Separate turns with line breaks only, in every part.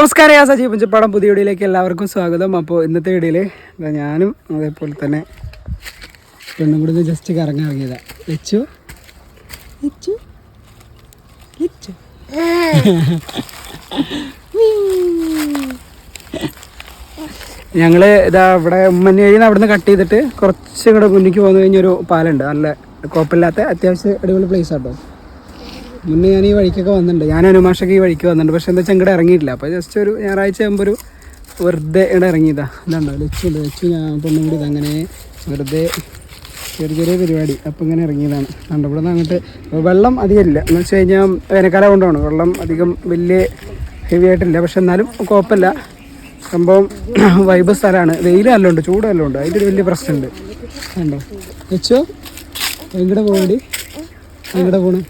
നമസ്കാരം ഞാൻ സജീവ് പുഞ്ചപ്പാടം. പുതിയ വീഡിയോയിലേക്ക് എല്ലാവർക്കും സ്വാഗതം. അപ്പോൾ ഇന്നത്തെ വീഡിയോയിൽ ഞാനും അതേപോലെ തന്നെ പെണ്ണും കൂടി ജസ്റ്റ് കറങ്ങി ഇറങ്ങിയതാ. വെച്ചു വെച്ചു വെച്ചു ഞങ്ങൾ ഇതാ ഇവിടെ ഉമ്മന്നേഴിയിൽ നിന്ന് അവിടെ നിന്ന് കട്ട് ചെയ്തിട്ട് കുറച്ച് ഇങ്ങോട്ട് മുന്നിക്ക് പോകുന്ന കഴിഞ്ഞൊരു പാലുണ്ട്. നല്ല കുഴപ്പമില്ലാത്ത അത്യാവശ്യം അടിപൊളി പ്ലേസ് ആട്ടോ മുന്നേ ഞാൻ ഈ വഴിക്കൊക്കെ വന്നിട്ടുണ്ട്. ഞാൻ അനുമാഷൊക്കെ ഈ വഴിക്ക് വന്നിട്ടുണ്ട്. പക്ഷെ എന്താ ചെങ്കട ഇറങ്ങിയിട്ടില്ല. അപ്പോൾ ജസ്റ്റ് ഒരു ഞായറാഴ്ച ആകുമ്പോൾ ഒരു വെറുതെ ഇവിടെ ഇറങ്ങിയതാ. ഇതുണ്ടോ? ലച്ചുണ്ട് ലച്ചു. ഞാൻ പെണ്ണും കൂടി അങ്ങനെ വെറുതെ ചെറിയ ചെറിയ പരിപാടി. അപ്പോൾ ഇങ്ങനെ ഇറങ്ങിയതാണ്. കണ്ടോ? ഇവിടെ നിന്ന് അങ്ങോട്ട് വെള്ളം അധികം ഇല്ല. എന്ന് വെച്ച് കഴിഞ്ഞാൽ വേനൽക്കാലം കൊണ്ടാണ് വെള്ളം അധികം വലിയ ഹെവി ആയിട്ടില്ല. പക്ഷെ എന്നാലും കുഴപ്പമില്ല. സംഭവം വൈബ് സ്ഥലമാണ്. വെയിൽ നല്ല ഉണ്ട് ചൂട് നല്ല ഉണ്ട് അതിന്റെ ഒരു വലിയ പ്രശ്നമുണ്ട്. കണ്ടോ? ലച്ചോ എങ്ങടെ പോകണ്ടി എങ്ങടെ പോണ്?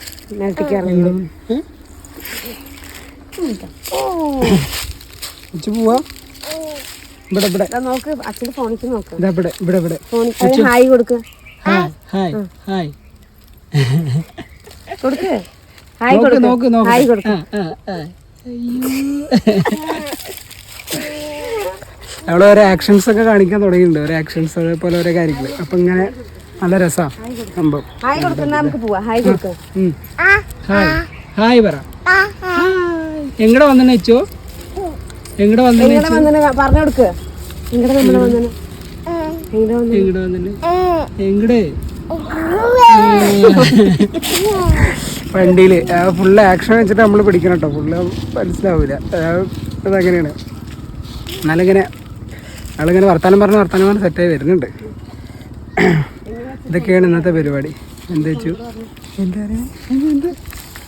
പോവാ ഇവിടെ ഇവിടെ.
നോക്ക് അച്ഛന്റെ ഫോണിക്ക് നോക്ക്.
ഇതാ ഇവിടെ ഇവിടെ ഇവിടെ.
ഫോണിൽ ഹായ് കൊടുക്ക്.
Hi hi. ഹായ്
കൊടുക്ക്. ഹായ് കൊടുക്ക്.
നോക്ക് നോക്ക്.
ഹായ് കൊടുക്ക്.
അവിടെ ഓരോ ആക്ഷൻസ് ഒക്കെ കാണിക്കാൻ തുടങ്ങിയിട്ടുണ്ട്. ഓരോ ആക്ഷൻസ് അതേപോലെ ഓരോ കാര്യങ്ങൾ അപ്പൊ ഇങ്ങനെ നല്ല രസമാണ് സംഭവം.
ഹായ് കൊടുക്കുന്ന നമുക്ക് പോവാ. ഹായ് കൊടുക്ക്.
ഉം. ഹായ്. ഹായ് പറ. ഹായ്. എങ്ങടെ വന്നെ വെച്ചോ? എങ്ങടെ വന്നെ
പറഞ്ഞു കൊടുക്ക്. എങ്ങനെ നമ്മൾ വന്നെ
എങ്ങടെ വന്നെ എങ്ങടെ വണ്ടിയിൽ ഫുള്ള് ആക്ഷൻ വെച്ചിട്ട് നമ്മൾ പിടിക്കണം കേട്ടോ ഫുള്ള് മനസ്സിലാവില്ല അതങ്ങനെയാണ് എന്നാലിങ്ങനെ ആളിങ്ങനെ വർത്താനം പറഞ്ഞ് വർത്താനം പറഞ്ഞ് സെറ്റായി വരുന്നുണ്ട്. ഇതൊക്കെയാണ് ഇന്നത്തെ പരിപാടി. എന്താ വെച്ചു എന്താ പറയുക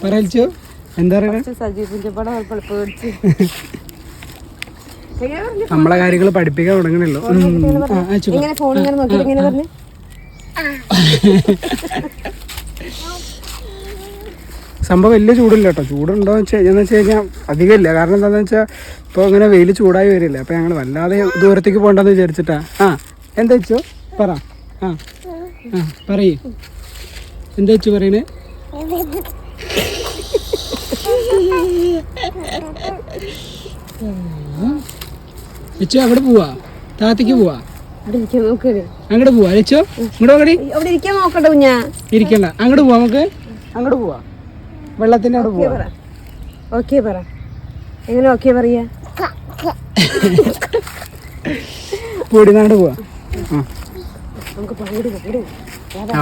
പറയിച്ചു എന്താ പറയുക
സജീവ് പുഞ്ചപ്പടം പേടിച്ച്.
നമ്മളെ കാര്യങ്ങൾ പഠിപ്പിക്കാൻ തുടങ്ങണല്ലോ. സംഭവം വലിയ ചൂടില്ല കേട്ടോ. ചൂടുണ്ടോ എന്ന് വെച്ച് കഴിഞ്ഞാൽ അധികം ഇല്ല കാരണം എന്താണെന്ന് വെച്ചാൽ ഇപ്പോൾ ഇങ്ങനെ വെയിൽ ചൂടായി വരില്ല? അപ്പോൾ ഞങ്ങൾ വല്ലാതെ ദൂരത്തേക്ക് പോകണ്ടെന്ന് വിചാരിച്ചിട്ടാ. ആ എന്താ വെച്ചോ പറ. ആ. ആ പറയേ. എന്താ വെച്ചു പറയണേ? ലച്ചു അവിടെ പോവാ. താത്തേക്ക് പോവാ. അങ്ങോട്ട് പോവാ. വെച്ചോ ഇങ്ങോട്ട്
അവിടെ ഇരിക്കാൻ നോക്കട്ടെ കുഞ്ഞാ.
ഇരിക്കണ്ട. അങ്ങോട്ട് പോവാ നമുക്ക്. അങ്ങോട്ട് പോവാ. വെള്ളത്തിന്റെ അവിടെ പോവാ.
ഓക്കെ പറ. എങ്ങനെ ഓക്കെ പറയാ?
പൊടിനാട് പോവാ. ആ.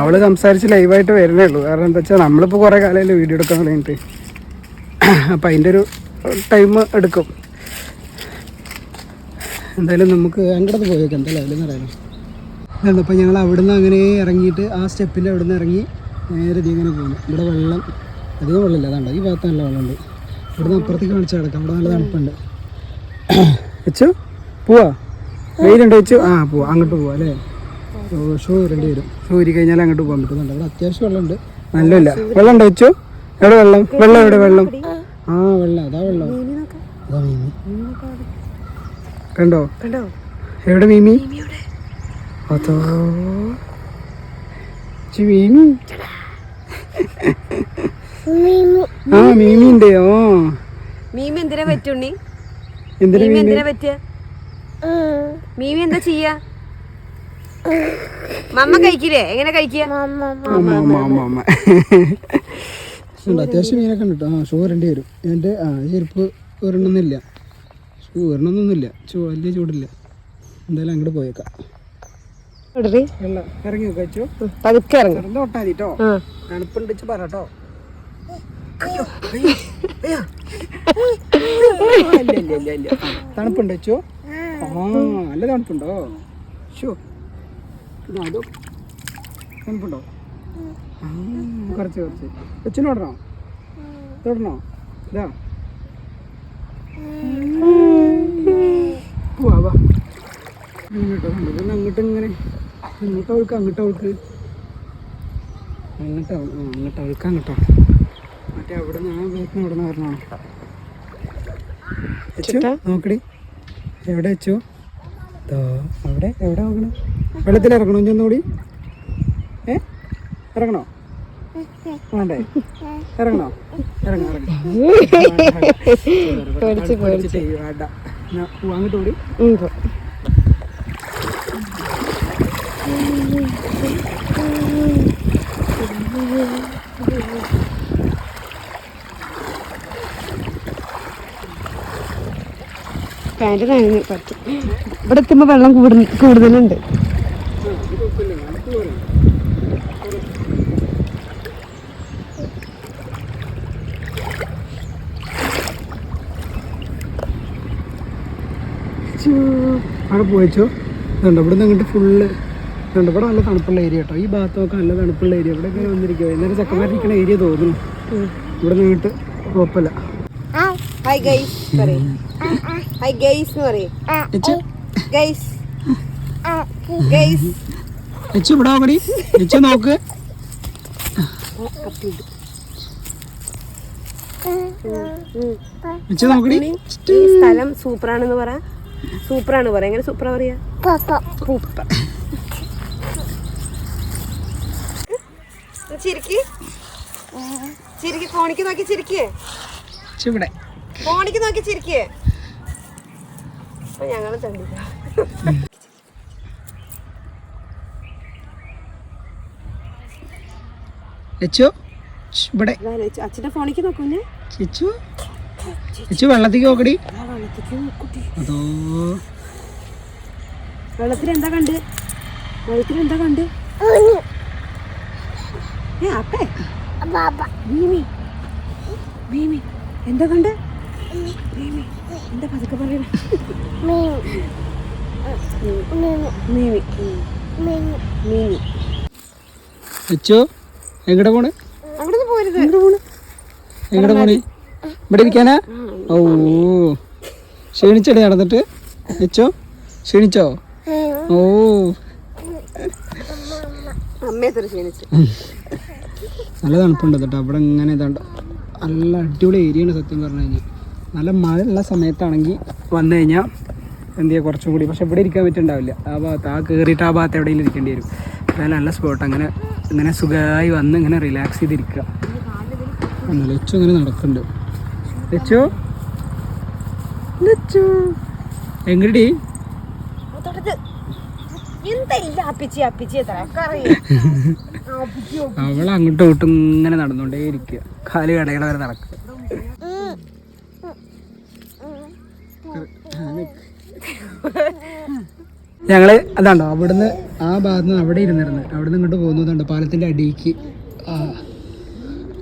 അവൾ സംസാരിച്ച് ലൈവായിട്ട് വരുന്നേ ഉള്ളൂ. കാരണം എന്താ വെച്ചാൽ നമ്മളിപ്പോൾ കുറേ കാലമല്ലേ വീഡിയോ എടുക്കാൻ തുടങ്ങിയിട്ട്. അപ്പം അതിന്റെ ഒരു ടൈം എടുക്കും. എന്തായാലും നമുക്ക് അങ്ങോട്ട് പോയേക്കാം എന്താ ലെവലെന്ന് ഇതുണ്ട് അപ്പോൾ ഞങ്ങൾ അവിടുന്ന് അങ്ങനെ ഇറങ്ങിയിട്ട് ആ സ്റ്റെപ്പിന്റെ അവിടുന്ന് ഇറങ്ങി നേരെ ഇങ്ങനെ പോകുന്നു ഇവിടെ വെള്ളം അധികം വെള്ളമില്ല. അതാണ്ട് ഈ ഭാഗത്ത് നല്ല വെള്ളമുണ്ട്. ഇവിടുന്ന് അപ്പുറത്തേക്ക് കാണിച്ചു കിടക്കാം അവിടെ നല്ല തണുപ്പുണ്ട്. വെച്ചു? പോവാ? വെയിലുണ്ട്? വെച്ചു? ആ പോവാ. അങ്ങോട്ട് പോവാ അല്ലേ? ഷൂ ഇടേണ്ടി വരും. ഷൂ ഊരി കഴിഞ്ഞാൽ അങ്ങോട്ട് പോകാൻ പറ്റുന്നുണ്ട് അവിടെ അത്യാവശ്യം വെള്ളമുണ്ട്. നല്ലല്ല വെള്ളം ഉണ്ടോ വെച്ചു എവിടെ വെള്ളം? വെള്ളം എവിടെ? വെള്ളം? ആ. വെള്ളം. അതാ വെള്ളം. അതാ മീമി കണ്ടോ?
കണ്ടോ?
എവിടെ മീമി? അതോ? മീമി? ആ മീമി ഉണ്ട് ഓ.
മീമി എന്തിനാ പറ്റുണ്ണി
എന്തിനാ
എന്തിനാ മീമി എന്താ ചെയ്യാ? മമ്മ കഴിക്കില്ലേ എങ്ങനെ കഴിക്കുക
അത്യാവശ്യം മീനൊക്കെ ഉണ്ട് ആ ഷൂ വരേണ്ടി വരും. എന്റെ ആ ചെരുപ്പ് വരണമെന്നില്ല ഷൂ വരണമെന്നൊന്നുമില്ല ചൂ വലിയ ചൂടില്ല. എന്തായാലും അങ്ങോട്ട് പോയേക്കാം. ഇറങ്ങി
പതുക്കെ
തണുപ്പുണ്ട് വെച്ചോ ആ നല്ല തണുപ്പുണ്ടോ? ഷോ അതോ തണുപ്പുണ്ടോ കുറച്ച് കുറച്ച്. വെച്ചിന് തൊടണോ? തൊടണോ? ഇതാ. പോവാ വാ. ഇങ്ങോട്ടോ പിന്നെ അങ്ങോട്ട് ഇങ്ങനെ. ഇങ്ങോട്ട് അവൾക്ക് അങ്ങോട്ട് അവൾക്ക്. അങ്ങോട്ട് അങ്ങോട്ട് അവൾക്ക് അങ്ങോട്ടോ മറ്റേ അവിടെ നിന്ന് ആ വീട്ടിന് അവിടെ നിന്ന് വരണോ? നോക്കടി. എവിടെ വെച്ചു അവിടെ എവിടെ നോക്കണം വെള്ളത്തിൽ ഇറങ്ങണോ? ചെന്നുകൂടി ഏ? ഇറങ്ങണോ? വേണ്ടേ? ഇറങ്ങണോ? വേണ്ട അങ്ങോട്ട് ഓടി
ഉം, പോ. പാന്റ് നനഞ്ഞു പറ്റും. ഇവിടെ എത്തുമ്പോ വെള്ളം കൂടുതൽ കൂടുതലുണ്ട്.
അവിടെ പോയിച്ചോ? ഇതുണ്ട് ഇവിടെ നിന്ന് അങ്ങോട്ട് ഫുള്ള് ഇതുണ്ട് ഇവിടെ നല്ല തണുപ്പുള്ള ഏരിയ കേട്ടോ. ഈ ഭാഗത്തൊക്കെ നല്ല തണുപ്പുള്ള ഏരിയ ഇവിടെ ഇങ്ങനെ വന്നിരിക്കുക ഇന്നലെ ചക്കന്മാരിക്കുന്ന ഏരിയ തോന്നുന്നു. ഇവിടെ നിന്ന് അങ്ങോട്ട് കുഴപ്പമില്ല
ഹായ് ഗൈസ് ഹായ് ഗൈസ് എന്ന് പറയും. ഗൈസ് ഗൈസ്
എച്ചു ഇവിടെ നോക്കടി എച്ചു നോക്ക്. എച്ചു നോക്കടി.
ഈ സ്ഥലം സൂപ്പറാണെന്ന് പറ. സൂപ്പറാണ് പറ. എങ്ങനെ സൂപ്പറാ പറയാ? സൂപ്പർ ചിരിക്ക്. ചിരിക്ക്. ഫോണിക്ക് നോക്കി ചിരിക്കേ.
ഇവിടെ.
ഫോണിക്ക് നോക്കി ചിരിക്കേ. അപ്പൊ
ഞങ്ങൾ ഛ്, ഇവിടെ.
അച്ഛന്റെ ഫോണിക്ക് നോക്കൂഞ്ഞ്
എച്ചു എച്ചു വെള്ളത്തേക്ക് നോക്കടി. അതോ.
വെള്ളത്തിൽ എന്താ കണ്ട്? വെള്ളത്തിൽ എന്താ കണ്ട്? ഏ അപ്പേ. ഭീമി. ഭീമി എന്താ കണ്ട്? ഭീമി എന്താ പതുക്കെ പറയണ? മീമി മീമി
എച്ചു എങ്ങടെ പോണ്? എങ്ങടെ പോണ്? ഇവിടെ ഇരിക്കാനാ? ഓ ക്ഷീണിച്ചടി നടന്നിട്ട്? എച്ചോ? ക്ഷീണിച്ചോ? ഓ. നല്ല തണുപ്പുണ്ട് കേട്ടോ. അവിടെ ഇങ്ങനെ ഇതാണ്ട് നല്ല അടിപൊളി ഏരിയയാണ് സത്യം പറഞ്ഞു കഴിഞ്ഞാൽ നല്ല മഴ ഉള്ള സമയത്താണെങ്കിൽ വന്നു കഴിഞ്ഞാൽ എന്ത് ചെയ്യുക കുറച്ചും കൂടി. പക്ഷെ ഇവിടെ ഇരിക്കാൻ പറ്റുന്നുണ്ടാവില്ല ആ ഭാഗത്ത് ആ കയറിയിട്ട് ആ ഭാഗത്ത് എവിടെയെങ്കിലും ഇരിക്കേണ്ടി വരും. അതായത് നല്ല സ്പോട്ട് അങ്ങനെ ഇങ്ങനെ സുഖമായി വന്ന് ഇങ്ങനെ റിലാക്സ് ചെയ്തിരിക്കുക. ലച്ചു ഇങ്ങനെ നടക്കുന്നുണ്ട്. ലച്ചു? ലച്ചു? എങ്ങടി അവൾ അങ്ങോട്ടും ഇങ്ങോട്ടും ഇങ്ങനെ നടന്നുകൊണ്ടേ ഇരിക്കുക കാൽ കടകളെ വരെ നടക്കുക ഞങ്ങൾ അതാണ്ടോ അവിടുന്ന് ആ ഭാഗത്ത് നിന്ന് അവിടെ ഇരുന്നിരുന്നു അവിടുന്ന് ഇങ്ങോട്ട് പോകുന്നതുണ്ട് പാലത്തിന്റെ അടിക്ക്.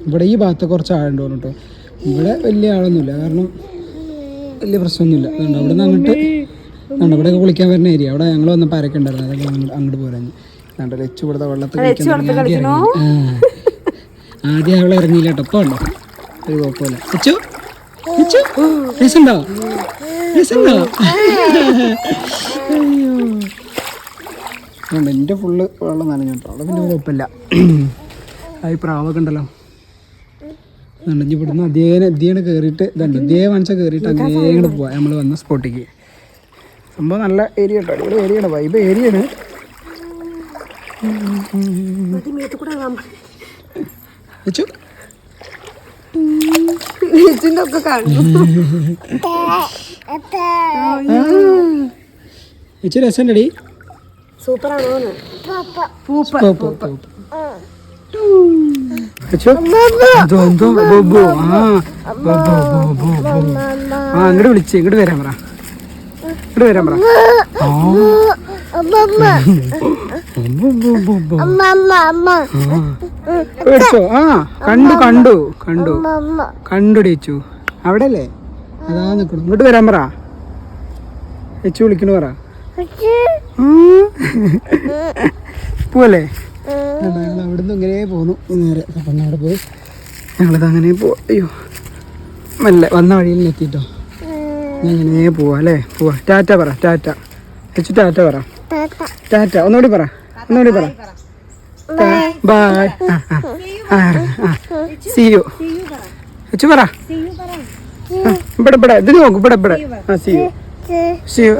ഇവിടെ ഈ ഭാഗത്ത് കുറച്ച് ആളുണ്ട് കേട്ടോ ഇവിടെ വലിയ ആളൊന്നുമില്ല കാരണം വലിയ പ്രശ്നമൊന്നുമില്ല. അതുകൊണ്ട് അവിടെ നിന്ന് അങ്ങോട്ട് അതുകൊണ്ട് ഇവിടെയൊക്കെ കുളിക്കാൻ വരുന്ന ഏരിയ അവിടെ ഞങ്ങൾ വന്നപ്പോൾ പരക്കുണ്ടായിരുന്നു അതൊക്കെ അങ്ങോട്ട് പോരാഞ്ഞ് അതുകൊണ്ട് ലച്ചു ഇവിടുത്തെ വെള്ളത്തിൽ ആദ്യം അവളെ ഇറങ്ങിയില്ല കേട്ടോ ഇപ്പോൾ ഉണ്ടോ ഒരു കുഴപ്പമില്ല. ലച്ചു രസമുണ്ടോ രസമുണ്ടോ അയ്യോ. അതുകൊണ്ട് എന്റെ ഫുള്ള് വെള്ളം നനഞ്ഞു കേട്ടോ. അവിടെ പിന്നെ കുഴപ്പമില്ല ആ ഈ പ്രാവൊക്കെ ഉണ്ടല്ലോ. അതുകൊണ്ട് ഇനി ഇവിടുന്ന് അതേ ഇതേണ് കയറിയിട്ട് ഇതുണ്ട് ഇതേ മനസ്സ കയറിയിട്ട് അങ്ങനെ പോവാം. നമ്മൾ വന്ന സ്പോട്ടിക്ക്. സംഭവം നല്ല ഏരിയ കേട്ടോ. അടിപൊളി ഏരിയ ആണ്. വൈബ് ഏരിയ ആണ്. വെച്ചു.
ഇതിന്റെ ഒക്കെ കാണുന്നു
വെച്ചു രസമുണ്ടടി.
സൂപ്പറാണോ
ബോ ആ. ഇങ്ങോട്ട് വിളിച്ച് ഇങ്ങോട്ട് വരാൻ പറ. ഇങ്ങോട്ട് വരാൻ പറ. ബോ. ആ. കണ്ടു കണ്ടു കണ്ടു. കണ്ടു ടീച്ചു. അവിടെ അല്ലേ അതാ നിൽക്കണം ഇങ്ങോട്ട് വരാൻ പറ. ടീച്ചു വിളിക്കണു പറ. പോലെ പോവല്ലേ? ഞങ്ങൾ അവിടെ നിന്ന് ഇങ്ങനെ പോന്നു. നേരെ അവിടെ പോയി. ഞങ്ങളിത് അങ്ങനെ പോ അയ്യോ. മെല്ലെ വന്ന വഴിയിൽ എത്തിയിട്ടോ ഞാൻ ഇങ്ങനെ പോവാ അല്ലേ? പോവാ. ടാറ്റ പറ ടാറ്റ. വെച്ചു ടാറ്റ പറ. ടാറ്റ. ഒന്നുകൂടി പറ ഒന്നുകൂടി പറ. ബൈ. സി യു വെച്ചു പറ. ഇവിടെ ഇവിടെ ഇത് നോക്കും ഇവിടെ ഇവിടെ. ആ C U C U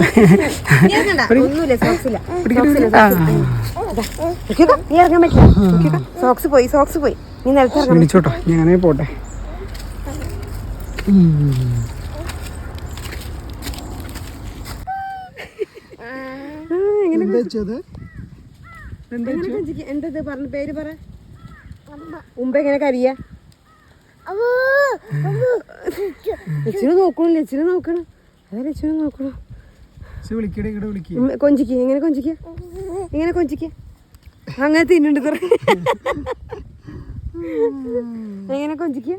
socks പോയി സോക്സ് പോയി. നീ നിലത്ത് ഇറങ്ങണം
ക്ഷണിച്ചോട്ടോ ഞാനേ പോട്ടെ ഉം.
ആ, എങ്ങനെ
എന്താ വെച്ചത്?
എന്തത്? പറഞ്ഞ പേര് പറ. ഉമ്പ എങ്ങനെ കരിയ? ലച്ചിനെ നോക്കണം ലച്ചിനെ നോക്കണം. അതെ ലച്ചിനെ നോക്കണം.
പക്ഷെ വിളിക്കടെ ഇങ്ങോട്ട് വിളിക്കുക
ഉമ്മ കൊഞ്ചിക്ക. എങ്ങനെ കൊഞ്ചിക്ക? എങ്ങനെ കൊഞ്ചിക്ക? അങ്ങനെ തിന്നുണ്ട് കുറെ എങ്ങനെ കൊഞ്ചിക്ക?